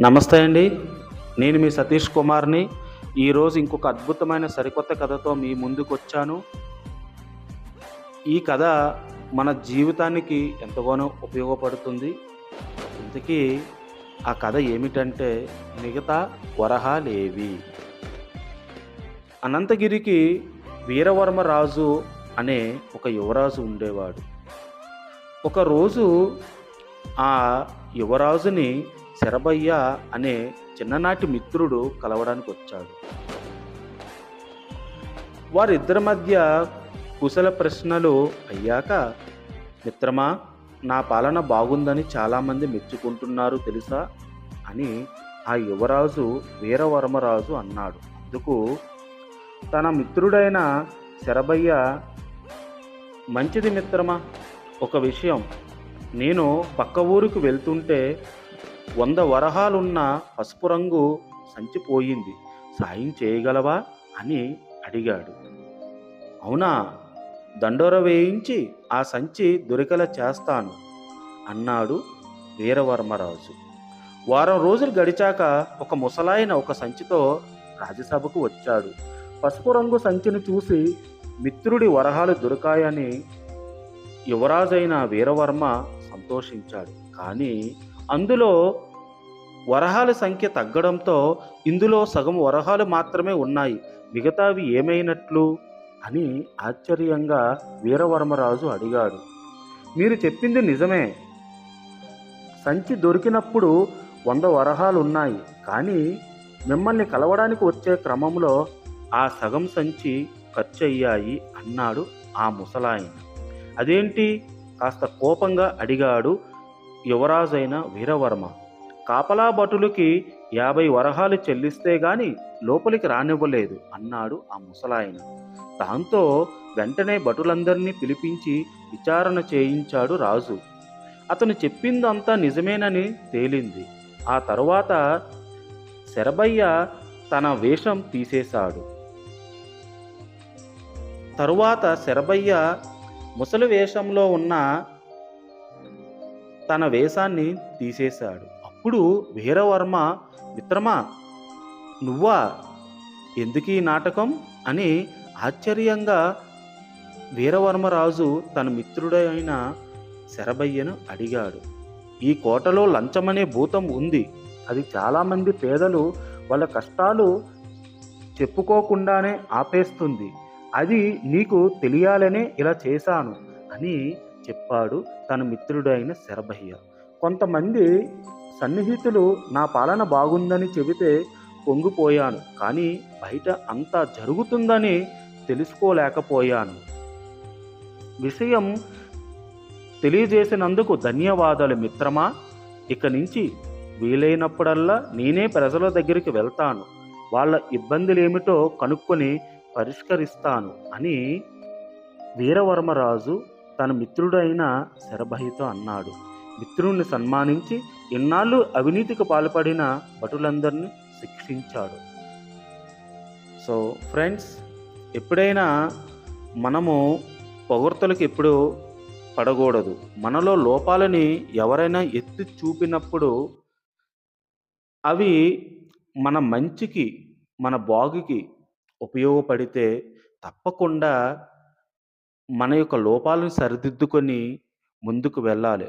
నమస్తే అండి. నేను మీ సతీష్ కుమార్ని. ఈరోజు ఇంకొక అద్భుతమైన సరికొత్త కథతో మీ ముందుకు వచ్చాను. ఈ కథ మన జీవితానికి ఎంతగానో ఉపయోగపడుతుంది. ఇంతకీ ఆ కథ ఏమిటంటే మిగతా వరహాలేవి. అనంతగిరికి వీరవర్మ రాజు అనే ఒక యువరాజు ఉండేవాడు. ఒకరోజు ఆ యువరాజుని శరభయ్య అనే చిన్ననాటి మిత్రుడు కలవడానికి వచ్చాడు. వారిద్దరి మధ్య కుశల ప్రశ్నలు అయ్యాక మిత్రమా నా పాలన బాగుందని చాలామంది మెచ్చుకుంటున్నారు తెలుసా? అని ఆ యువరాజు వీరవర్మరాజు అన్నాడు. అందుకు తన మిత్రుడైన శరభయ్య మంచిది మిత్రమా ఒక విషయం నేను పక్క ఊరికి వెళ్తుంటే వంద వరహాలున్న పసుపు రంగు సంచి పోయింది సాయం చేయగలవా? అని అడిగాడు. అవునా దండోర వేయించి ఆ సంచి దొరికేలా చేస్తాను అన్నాడు వీరవర్మరాజు. వారం రోజులు గడిచాక ఒక ముసలాయన ఒక సంచితో రాజ్యసభకు వచ్చాడు. పసుపు రంగు సంచిని చూసి మిత్రుడి వరహాలు దొరికాయని యువరాజైన వీరవర్మ సంతోషించాడు. కానీ అందులో వరహాల సంఖ్య తగ్గడంతో ఇందులో సగం వరహాలు మాత్రమే ఉన్నాయి. మిగతావి ఏమైనట్లు? అని ఆశ్చర్యంగా వీరవర్మరాజు అడిగాడు. మీరు చెప్పింది నిజమే. సంచి దొరికినప్పుడు వంద వరహాలు ఉన్నాయి. కానీ మిమ్మల్ని కలవడానికి వచ్చే క్రమంలో ఆ సగం సంచి ఖర్చు అయ్యాయి అన్నాడు ఆ ముసలాయన. అదేంటి? కాస్త కోపంగా అడిగాడు యువరాజైన వీరవర్మ. కాపలా భటులకి యాభై వరహాలు చెల్లిస్తే గాని లోపలికి రానివ్వలేదు అన్నాడు ఆ ముసలాయన. దాంతో వెంటనే భటులందరినీ పిలిపించి విచారణ చేయించాడు రాజు. అతను చెప్పిందంతా నిజమేనని తేలింది. ఆ తరువాత శరభయ్య తన వేషం తీసేశాడు. తరువాత శరభయ్య ముసలి వేషంలో ఉన్న తన వేషాన్ని తీసేశాడు. అప్పుడు వీరవర్మ మిత్రమా నువ్వా? ఎందుకు ఈ నాటకం? అని ఆశ్చర్యంగా వీరవర్మరాజు తన మిత్రుడైన శరభయ్యను అడిగాడు. ఈ కోటలో లంచమనే భూతం ఉంది. అది చాలామంది పేదలు వాళ్ళ కష్టాలు చెప్పుకోకుండానే ఆపేస్తుంది. అది నీకు తెలియాలనే ఇలా చేశాను అని చెప్పాడు తన మిత్రుడైన శరభయ్య. కొంతమంది సన్నిహితులు నా పాలన బాగుందని చెబితే పొంగిపోయాను కానీ బయట అంతా జరుగుతుందని తెలుసుకోలేకపోయాను. విషయం తెలియజేసినందుకు ధన్యవాదాలు మిత్రమా? ఇక నుంచి వీలైనప్పుడల్లా నేనే ప్రజల దగ్గరికి వెళ్తాను. వాళ్ళ ఇబ్బందులేమిటో కనుక్కొని పరిష్కరిస్తాను అని వీరవర్మరాజు తన మిత్రుడైన శరభయ్యతో అన్నాడు. మిత్రుణ్ణి సన్మానించి ఇన్నాళ్ళు అవినీతికి పాల్పడిన భటులందరినీ శిక్షించాడు. సో ఫ్రెండ్స్ ఎప్పుడైనా మనము పొగడ్తలకు ఎప్పుడు పడకూడదు. మనలో లోపాలని ఎవరైనా ఎత్తి చూపినప్పుడు అవి మన మంచికి మన బాగుకి ఉపయోగపడితే తప్పకుండా మన యొక్క లోపాలను సరిదిద్దుకొని ముందుకు వెళ్ళాలి.